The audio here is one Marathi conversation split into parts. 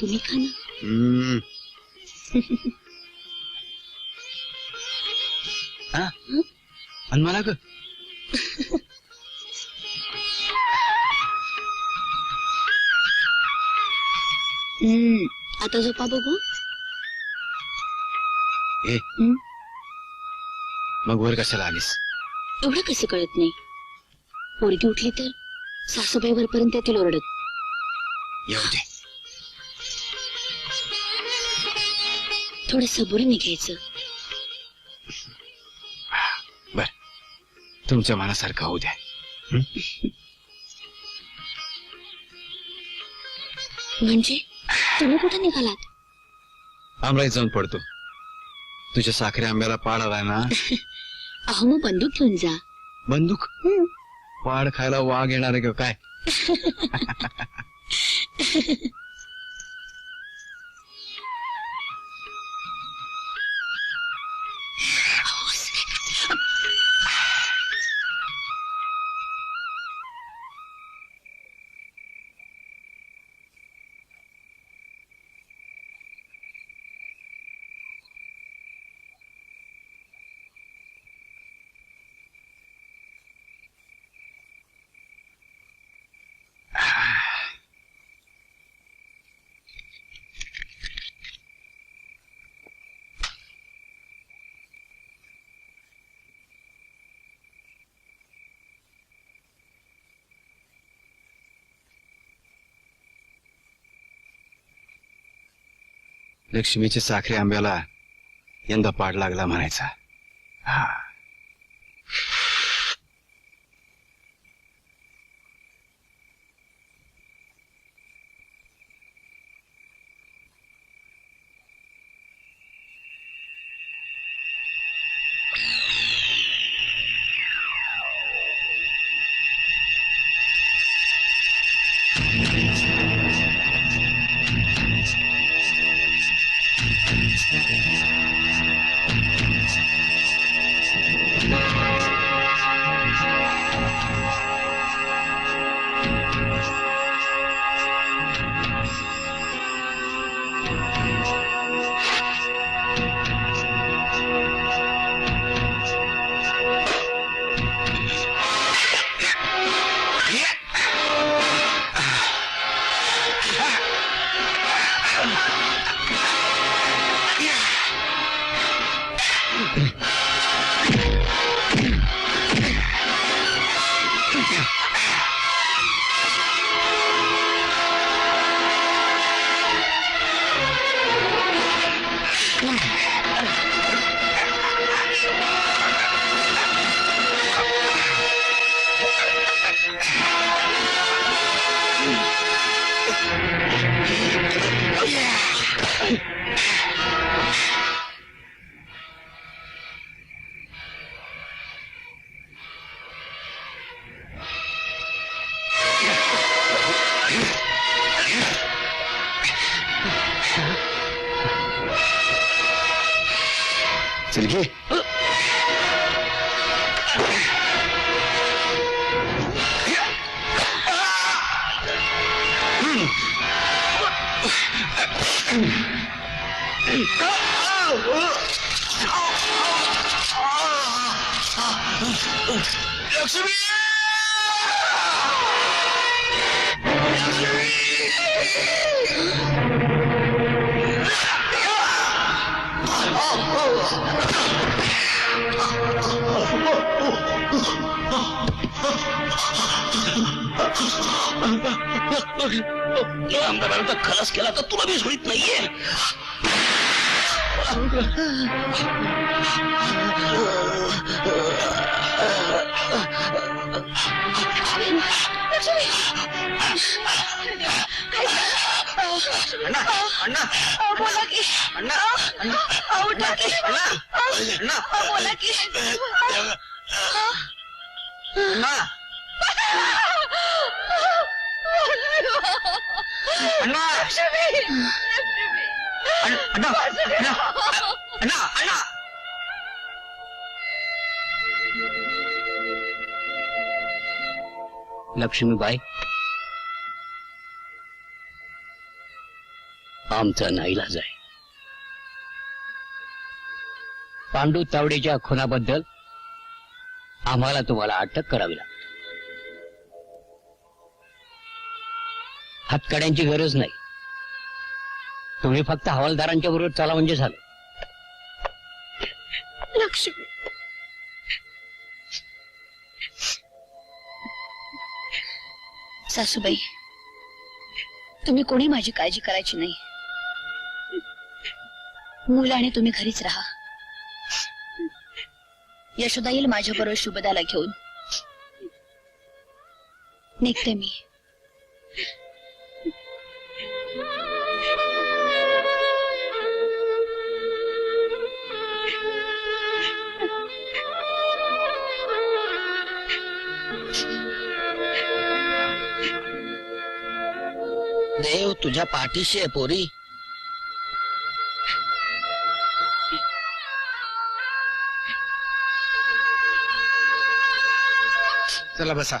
तुम्ही खा ना. हा? आणि मला ग आता झोपा बघू. ए. हं? मग वर कशाला आलीस? एवढं कसं कळत नाही. पोरगी उठली तर सासूबाई वरपर्यंत येतील ओरडत. येऊ दे. थोडं सबुरी निघायचं. बर. तुमच्या मनासारखं होऊ द्या. म्हणजे? तुम्ही कुठे निघालात? आमराई जाऊन पडतो. तुझ्या साखरे आंब्याला पाड आलाय ना? अहो मग बंदूक घेऊन जा. बंदूक? पाड खायला वाघ येणार आहे का काय? लक्ष्मीच्या साखरे आंब्याला यंदा पाड लागला म्हणायचा. हा. चल घे. या आमदारानं तर खलास केला तर तुला बी सोडित नाहीये. अण्णा अण्णा बोला की. अण्णा अण्णा उठा की. अण्णा अण्णा. बोला की. अण्णा. अण्णा अण्णा अण्णा अण्णा अण्णा लक्ष्मीबाई आमचा नाईलाज आहे पांडू तावडेच्या खुनाबद्दल आम्हाला तुम्हाला अटक करावी लागते हातकड्यांची गरज नाही. तुम्ही फक्त हवालदारांच्या बरोबर चला म्हणजे झालं. लक्ष्मी. सासूबाई तुम्ही कोणी माझी काळजी करायची नाही. मुलाने आणि तुम्ही घरीच राहा. यशोदा येईल माझ्या बरोबर शुभदाला घेऊन निघते मी. देव हो, तुझ्या पाठीशी आहे पोरी. चला बसा.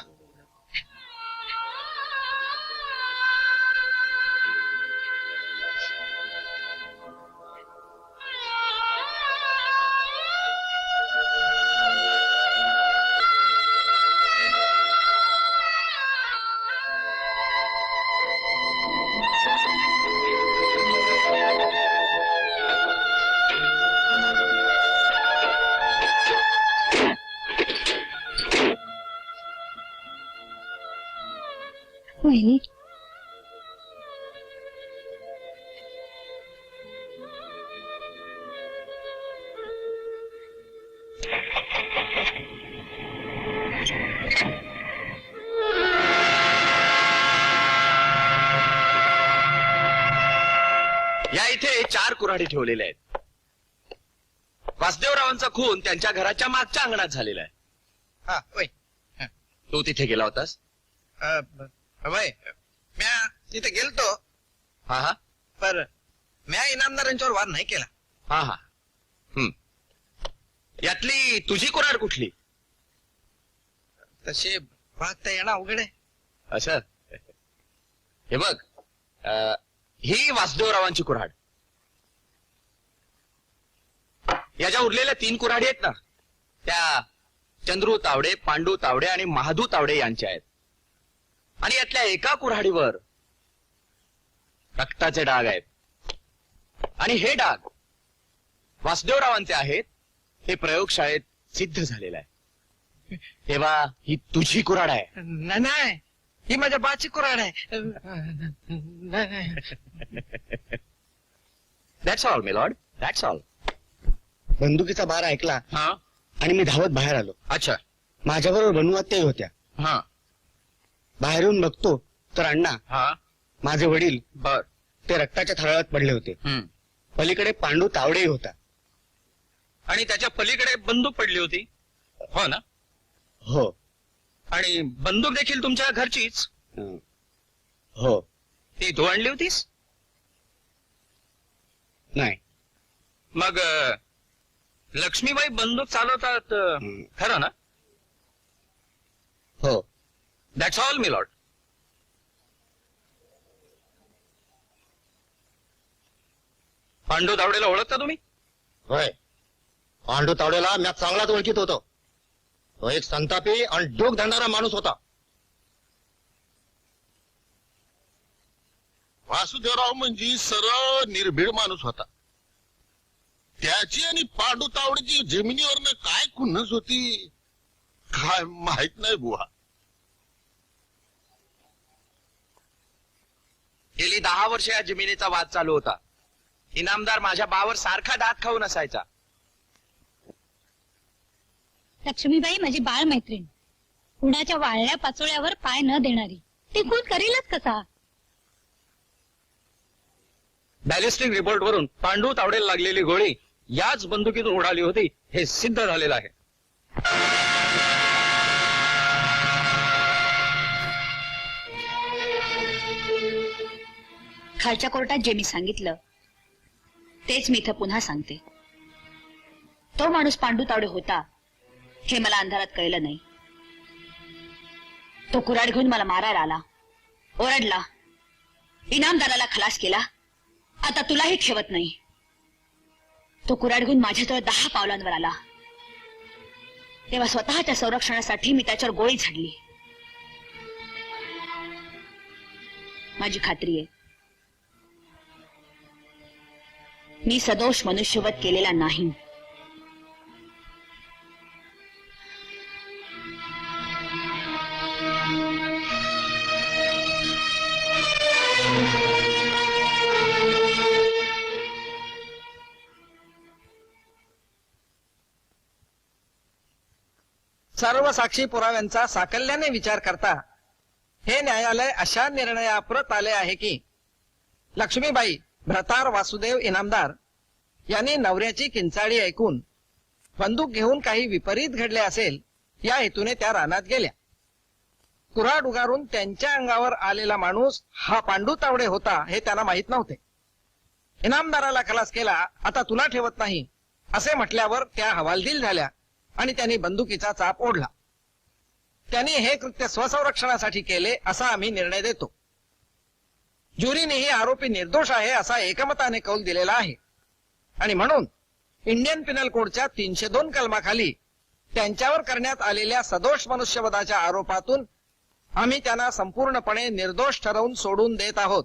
इथे चार कुऱ्हाडी ठेवलेल्या आहेत. वासुदेवरावांचा खून त्यांच्या घराच्या मागच्या अंगणात झालेला आहे. हा वय तू तिथे गेला होतास? अ, ब- वय म्या तिथे गेलतो. हा हा. पर म्या इनामदारांच्यावर वार नाही केला. हा हा. हम्म. यातली तुझी कुऱ्हाड कुठली? तसे पाहता येणं अवघड आहे. असं हे बघ अं, ही वासुदेवरावांची कुऱ्हाड. या ज्या उरलेल्या तीन कुऱ्हाडी आहेत ना त्या चंद्रू तावडे पांडू तावडे आणि महादू तावडे यांच्या आहेत. आणि यातल्या एका कुऱ्हाडीवर रक्ताचे डाग आहेत. आणि हे डाग वासुदेवरावांचे आहेत हे प्रयोगशाळेत सिद्ध झालेलं आहे. तेव्हा ही तुझी कुऱ्हाड आहे. नाही ही माझ्या बाची कुराड आहे. That's all milord that's all बंदुकीचा बार ऐकला हा. आणि मी धावत बाहेर आलो. अच्छा. माझ्याबरोबर बनुवात्याही होत्या. हा. बाहेर येऊन बघतो तर अण्णा हा. माझे वडील बर. ते रक्ताच्या थराळात पडले होते. हम्म. पलीकडे पांडू तावडेही होता. आणि त्याच्या पलीकडे बंदूक पडली होती? हो ना? हो. आणि बंदूक देखील तुमच्या घरचीच? अं, हो. ती तू आणली होतीस? नाही. मग अं, लक्ष्मीबाई बंदूक चालवतात हम्म. खरं ना? हो. दॅट्स ऑल मिलॉर्ड पांडू तावडेला ओळखता तुम्ही? होय. पांडू तावडेला मी चांगलाच ओळखीत होतो. तो एक संतापी आणि डोक धरणारा माणूस होता. वासुदेवराव म्हणजे सरळ निर्भीड माणूस होता. त्याची आणि पांडू तावडीची जमिनीवरनं काय खुन्नस होती काय माहीत नाही बुवा. गेली दहा वर्ष या जमिनीचा वाद चालू होता. इनामदार माझ्या बावर सारखा दात खाऊन असायचा लक्ष्मीबाई माझी बाळ मैत्रीण कुणाच्या वाळल्या पाचोळ्यावर पाय न देणारी ती खून करीलच कसा? बॅलिस्टिक रिपोर्ट वरून पांडू तावडेला लागलेली गोळी याच बंदुकीतून उडाली होती हे सिद्ध झालेलं आहे. खालच्या कोर्टात जे मी सांगितलं तेच मी इथं पुन्हा सांगते. तो माणूस पांडू तावडे होता हे मला अंधारात कळलं नाही. तो कुराड घेऊन मला मारायला आला ओरडला इनामदाराला खलास केला आता तुलाही ठेवत नाही. तो कुऱ्हाड घेऊन माझ्याजवळ दहा पावलांवर आला. तेव्हा स्वतःच्या संरक्षणासाठी मी त्याच्यावर गोळी झाडली. माझी खात्री आहे मी सदोष मनुष्यवत केलेला नाही. सर्व साक्षी पुराव्यांचा साकल्याने विचार करता हे न्यायालय अशा निर्णयाप्रत आले आहे की लक्ष्मीबाई भ्रतार वासुदेव इनामदार यांनी नवऱ्याची किंचाळी ऐकून बंदूक घेऊन काही विपरीत घडले असेल या हेतूने त्या रानात गेल्या. कुऱ्हाड उगारून त्यांच्या अंगावर आलेला माणूस हा पांडू तावडे होता हे त्यांना माहीत नव्हते. इनामदाराला खलास केला आता तुला ठेवत नाही असे म्हटल्यावर त्या हवालदिल झाल्या. आणि त्यांनी बंदुकीचा चाप ओढला. त्यांनी हे कृत्य स्वसंरक्षणासाठी केले असा आम्ही निर्णय देतो. ज्युरीनेही आरोपी निर्दोष आहे असा एकमताने कौल दिलेला आहे. आणि म्हणून इंडियन पिनल कोडच्या तीनशे दोन कलमाखाली त्यांच्यावर करण्यात आलेल्या सदोष मनुष्यवधाच्या आरोपातून आम्ही त्यांना संपूर्णपणे निर्दोष ठरवून सोडून देत आहोत.